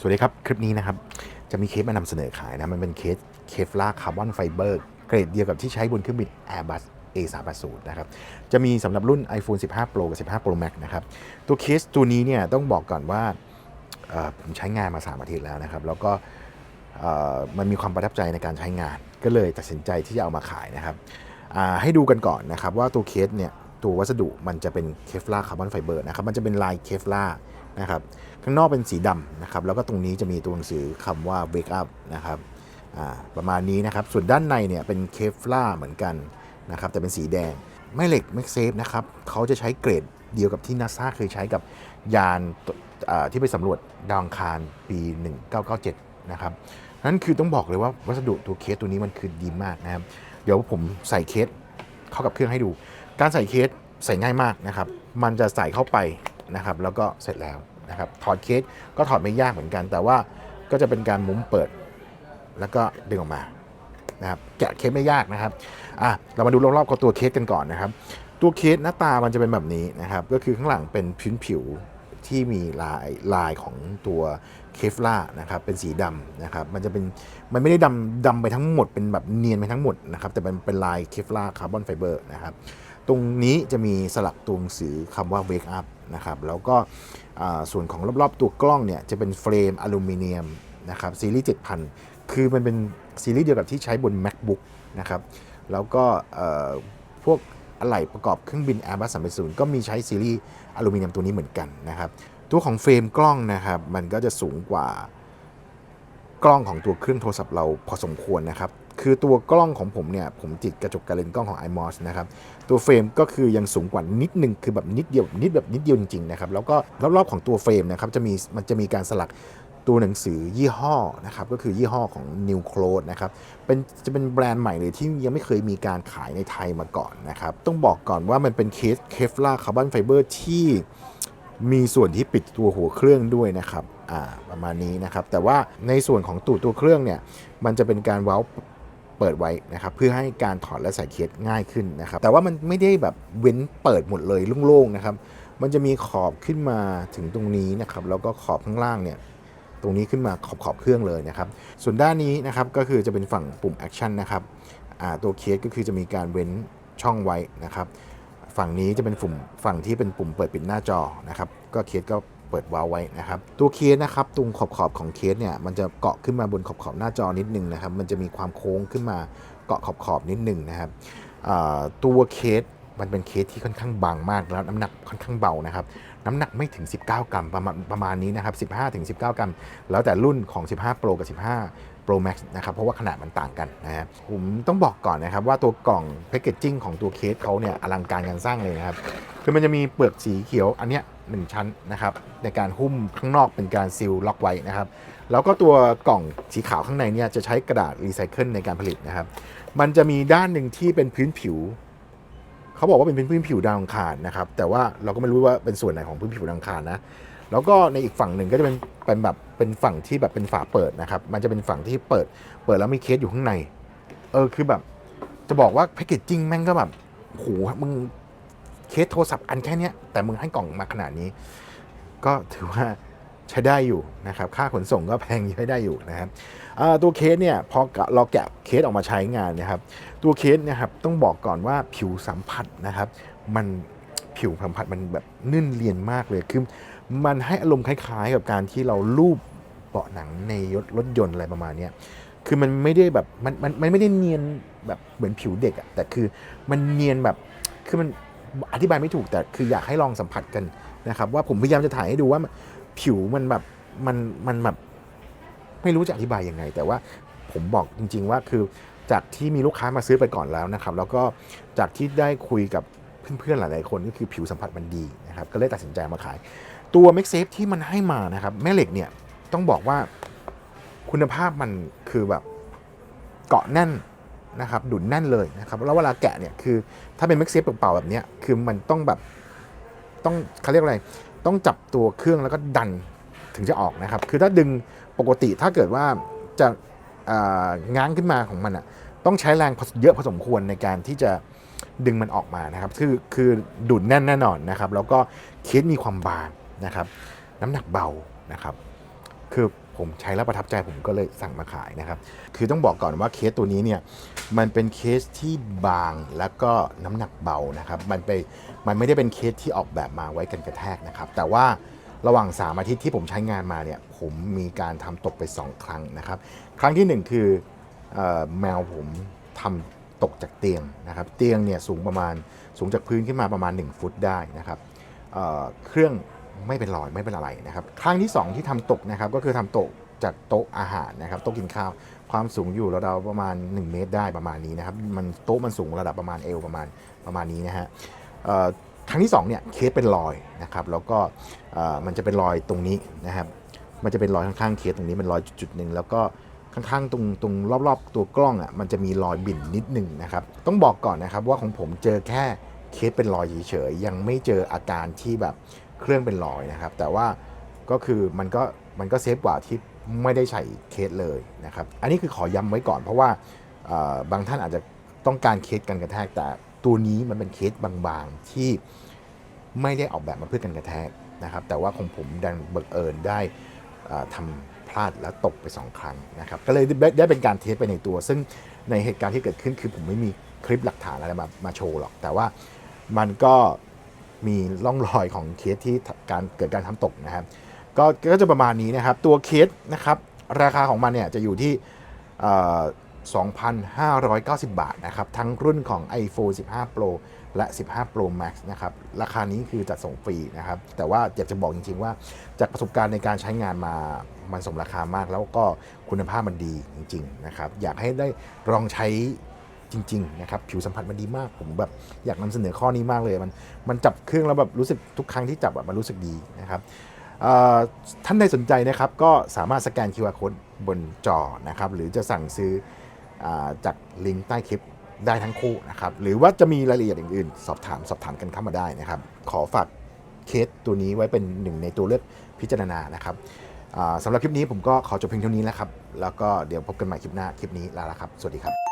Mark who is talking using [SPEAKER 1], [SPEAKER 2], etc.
[SPEAKER 1] สวัสดีครับ คลิปนี้นะครับ จะมีเคสมานำเสนอขายนะ มันเป็นเคสเคฟลาคาร์บอนไฟเบอร์เกรดเดียวกับที่ใช้บนเครื่องบิน Airbus A380 นะครับ จะมีสำหรับรุ่น iPhone 15 Pro กับ 15 Pro Max นะครับ ตัวเคสตัวนี้เนี่ยต้องบอกก่อนว่าผมใช้งานมา 3 อาทิตย์แล้วนะครับ แล้วก็มันมีความประทับใจในการใช้งาน ก็เลยตัดสินใจที่จะเอามาขายนะครับ ให้ดูกันก่อนนะครับว่าตัวเคสเนี่ยตัววัสดุมันจะเป็นเคฟลาคาร์บอนไฟเบอร์นะครับ มันจะเป็นลายเคฟลา นะครับข้างนอกเป็นสีดำนะครับแล้วก็ตรงนี้จะมีตัวหนังสือคำว่า wake up นะครับประมาณนี้นะครับส่วนด้านในเนี่ยเป็นเคฟล่าเหมือนกันนะครับแต่เป็นสีแดงไม่เหล็กไม่เซฟนะครับเขาจะใช้เกรดเดียวกับที่นาซาเคยใช้กับยานที่ไปสำรวจดาวอังคารปี 1997 นะครับนั่นคือต้องบอกเลยว่าวัสดุตัวเคสตัวนี้มันคือดีมากนะครับ เดี๋ยวผมใส่เคสเข้ากับเครื่องให้ดู การใส่เคสใส่ง่ายมากนะครับ มันจะใส่เข้าไป นะครับแล้วก็เสร็จแล้วนะครับถอดเคสก็ถอดไม่ยากเหมือนกัน แต่ว่าก็จะเป็นการมุ้มเปิด แล้วก็ดึงออกมานะครับแกะเคสไม่ยากนะครับอะเรามาดูรอบๆกับตัวเคสกันก่อนนะครับ ตัวเคสหน้าตามันจะเป็นแบบนี้นะครับ ก็คือข้างหลังเป็นพื้นผิวที่มีลายลายของตัวเคฟล่านะครับเป็นสีดำนะครับมันจะเป็นมันไม่ได้ดำดำไปทั้งหมดเป็นแบบเนียนไปทั้งหมดนะครับแต่เป็นเป็นลายเคฟล่าคาร์บอนไฟเบอร์นะครับตรงนี้จะมีสลักตัวหนังสือคำว่า wake up นะครับแล้วก็ส่วนของรอบๆตัวกล้องเนี่ยจะเป็นเฟรมอลูมิเนียมนะครับซีรีส์7000 คือมันเป็นซีรีส์เดียวกับที่ใช้บน macbook นะครับแล้วก็พวกอะไหล่ประกอบเครื่องบิน Airbus 380 ก็มีใช้ซีรีส์อลูมิเนียมตัวนี้เหมือนกันนะครับตัวของเฟรมกล้องนะครับมันก็จะสูงกว่ากล้องของตัวเครื่องโทรศัพท์เราพอสมควรนะครับ คือตัวกล้องของผมเนี่ย ผมติดกระจกการเลนกล้องของ iMOS นะครับ ตัวเฟรมก็คือยังสูงกว่านิดนึง คือแบบนิดเดียวนิดแบบนิดเดียวจริงๆนะครับ แล้วก็รอบๆของตัวเฟรมนะครับจะมีมันจะมีการสลักตัวหนังสือยี่ห้อนะครับก็คือยี่ห้อของ New Close นะครับเป็นจะเป็นแบรนด์ใหม่เลยที่ยังไม่เคยมีการขายในไทยมาก่อนนะครับ ต้องบอกก่อนว่ามันเป็นเคสเคฟล่าคาร์บอนไฟเบอร์ที่มีส่วนที่ปิดตัวหัวเครื่องด้วยนะครับ อ่า ประมาณนี้นะครับ แต่ว่าในส่วนของตูดตัวเครื่องเนี่ย มันจะเป็นการเว้า เปิดไว้นะครับเพื่อให้การถอดและใส่เคสง่ายขึ้นนะครับแต่ว่ามันไม่ได้แบบเว้นเปิดหมดเลยโล่งๆนะครับมันจะมีขอบขึ้นมาถึงตรงนี้นะครับแล้วก็ขอบข้างล่างเนี่ยตรงนี้ขึ้นมาขอบขอบเครื่องเลยนะครับส่วนด้านนี้นะครับก็คือจะเป็นฝั่งปุ่มแอคชั่นนะครับตัวเคสก็คือจะมีการเว้นช่องไว้นะครับ ฝั่งนี้จะเป็นปุ่มฝั่งที่เป็นปุ่มเปิดปิดหน้าจอนะครับ ก็เคสก็ เปิดวาล์วไว้นะครับตัวเคสนะครับตรงขอบขอบของเคสเนี่ยมันจะเกาะขึ้นมาบนขอบขอบหน้าจอนิดนึงนะครับมันจะมีความโค้งขึ้นมาเกาะขอบขอบนิดนึงนะครับตัวเคสมันเป็นเคสที่ค่อนข้างบางมากแล้วน้ำหนักค่อนข้างเบานะครับน้ำหนักไม่ถึง 19 กรัมประมาณประมาณนี้นะครับ15ถึง19 กรัม แล้วแต่รุ่นของ 15 Pro กับ 15 Pro Max นะครับเพราะว่าขนาดมันต่างกันนะครับผมต้องบอกก่อนนะครับว่าตัวกล่องแพคเกจจิ้งของตัวเคสเขาเนี่ยอลังการการสร้างเลยนะครับคือมันจะมีเปลือกสีเขียวอันเนี้ย หนึ่งชั้นนะครับในการหุ้มข้างนอกเป็นการซีลล็อกไว้นะครับแล้วก็ตัวกล่องสีขาวข้างในเนี่ยจะใช้กระดาษรีไซเคิลในการผลิตนะครับมันจะมีด้านหนึ่งที่เป็นพื้นผิวเขาบอกว่าเป็นพื้นผิวดาวอังคารนะครับแต่ว่าเราก็ไม่รู้ว่าเป็นส่วนไหนของพื้นผิวดาวอังคารนะแล้วก็ในอีกฝั่งหนึ่งก็จะเป็นเป็นแบบเป็นฝั่งที่แบบเป็นฝาเปิดนะครับมันจะเป็นฝั่งที่เปิดเปิดแล้วมีเคสอยู่ข้างในเออคือแบบจะบอกว่าแพคเกจจิ้งแม่งก็แบบโหมึง เคสโทรศัพท์อันแค่เนี้ยแต่มึงให้กล่องมาขนาดนี้ ก็ถือว่าใช้ได้อยู่นะครับ ค่าขนส่งก็แพงใช้ได้อยู่นะครับตัวเคสเนี่ยพอเราแกะเคสออกมาใช้งานนะครับ ตัวเคสนะครับต้องบอกก่อนว่าผิวสัมผัสนะครับ มันผิวสัมผัสมันแบบนื่นเรียนมากเลยคือมันให้อารมณ์คล้ายๆ กับการที่เราลูบเบาะหนังในรถยนต์อะไรประมาณเนี้ยคือมันไม่ได้แบบมันมันมันไม่ได้เนียนแบบเหมือนผิวเด็กอะแต่คือมันเนียนแบบคือมัน อธิบายไม่ถูกแต่คืออยากให้ลองสัมผัสกันนะครับว่าผมพยายามจะถ่ายให้ดูว่าผิวมันแบบมันมันแบบไม่รู้จะอธิบายยังไง แต่ว่าผมบอกจริง ๆ ว่าคือจากที่มีลูกค้ามาซื้อไปก่อนแล้วนะครับ แล้วก็จากที่ได้คุยกับเพื่อนๆหลายๆคนก็คือผิวสัมผัสมันดีนะครับก็เลยตัดสินใจมาขาย ตัว m a x s a f e ที่มันให้มานะครับแม่เหล็กเนี่ยต้องบอกว่าคุณภาพมันคือแบบเกาะแน่น นะครับดุดแน่นเลยนะครับแล้วเวลาแกะเนี่ยคือถ้าเป็น m a x s a f e เปล่าๆแบบนี้คือมันต้องแบบต้องเขาเรียกอะไรต้องจับตัวเครื่องแล้วก็ดันถึงจะออกนะครับ คือถ้าดึงปกติถ้าเกิดว่าจะง้างขึ้นมาของมันอะต้องใช้แรงพอเยอะพอสมควรในการที่จะดึงมันออกมานะครับ คือคือดุดแน่นแน่นอนนะครับ แล้วก็เคสมีความบางนะครับ น้ำหนักเบานะครับ คือ ผมใช้แล้วประทับใจผมก็เลยสั่งมาขายนะครับ คือต้องบอกก่อนว่าเคสตัวนี้เนี่ยมันเป็นเคสที่บางแล้วก็น้ำหนักเบานะครับมันไปมันไม่ได้เป็นเคสที่ออกแบบมาไว้กันกระแทกนะครับ แต่ว่าระหว่าง 3 อาทิตย์ที่ผมใช้งานมาเนี่ยผมมีการทำตกไป 2 ครั้งนะครับ ครั้งทีหนึ่1 คืออแมวผมทำตกจากเตียงนะครับ เตียงเนี่ยสูงประมาณสูงจากพื้นขึ้นมาประมาณ 1 ฟุตได้นะครับเเครื่อง ไม่เป็นรอยไม่เป็นอะไรนะครับครั้งที่ 2 ที่ทำตกนะครับก็คือทำตกจากโต๊ะอาหารนะครับโต๊ะกินข้าวความสูงอยู่ระดับประมาณ 1 เมตรได้ประมาณนี้นะครับมันโต๊ะมันสูงระดับประมาณเอวประมาณประมาณนี้นะฮะครั้งที่2เนี่ยเคสเป็นรอยนะครับแล้วก็มันจะเป็นรอยตรงนี้นะครับมันจะเป็นรอยข้างๆเคสตรงนี้เป็นรอยจุดๆหนึ่งแล้วก็ข้างๆตรงตรงรอบๆ ตัวกล้องอะมันจะมีรอยบิ่นนิดหนึ่งนะครับต้องบอกก่อนนะครับว่าของผมเจอแค่เคสเป็นรอยเฉยๆยังไม่เจออาการที่แบบ เครื่องเป็นรอยนะครับ แต่ว่าก็คือมันก็มันก็เซฟกว่าที่ไม่ได้ใส่เคสเลยนะครับ อันนี้คือขอย้ำไว้ก่อน เพราะว่าบางท่านอาจจะต้องการเคสกันกระแทก แต่ตัวนี้มันเป็นเคสบางๆที่ไม่ได้ออกแบบมาเพื่อกันกระแทกนะครับ แต่ว่าของผมดันบังเอิญได้เอ่อทำพลาดแล้วตกไป 2 ครั้งนะครับ ก็เลยได้เป็นการเทสไปในตัว ซึ่งในเหตุการณ์ที่เกิดขึ้นคือผมไม่มีคลิปหลักฐานอะไรมามาโชว์หรอก แต่ว่ามันก็ มีร่องรอยของเคสที่การเกิดการทำตกนะครับก็ก็จะประมาณนี้นะครับ ตัวเคสนะครับราคาของมันเนี่ยจะอยู่ที่ 2,590 บาทนะครับ ทั้งรุ่นของ iPhone 15 Pro และ 15 Pro Max นะครับ ราคานี้คือจัดส่งฟรีนะครับ แต่ว่าอยากจะบอกจริง ๆ ว่าจากประสบการณ์ในการใช้งานมามันสมราคามาก แล้วก็คุณภาพมันดีจริง ๆ นะครับ อยากให้ได้ลองใช้ จริงๆนะครับผิวสัมผัสมันดีมากผมแบบอยากนำเสนอข้อนี้มากเลยมันมันจับเครื่องแล้วแบบรู้สึกทุกครั้งที่จับแบบมันรู้สึกดีนะครับท่านใดสนใจนะครับก็สามารถสแกน QR code บนจอนะครับหรือจะสั่งซื้ออจากลิงก์ใต้คลิปได้ทั้งคู่นะครับหรือว่าจะมีรายละเอียดอื่นๆ สอบถามสอบถามกันเข้ามาได้นะครับ ขอฝากเคสตัวนี้ไว้เป็นหนึ่งในตัวเลือกพิจารณานะครับสำหรับคลิปนี้ผมก็ขอจบเพียงเท่านี้แล้วครับ แล้วก็เดี๋ยวพบกันใหม่คลิปหน้าคลิปนี้ลาละครับ สวัสดีครับ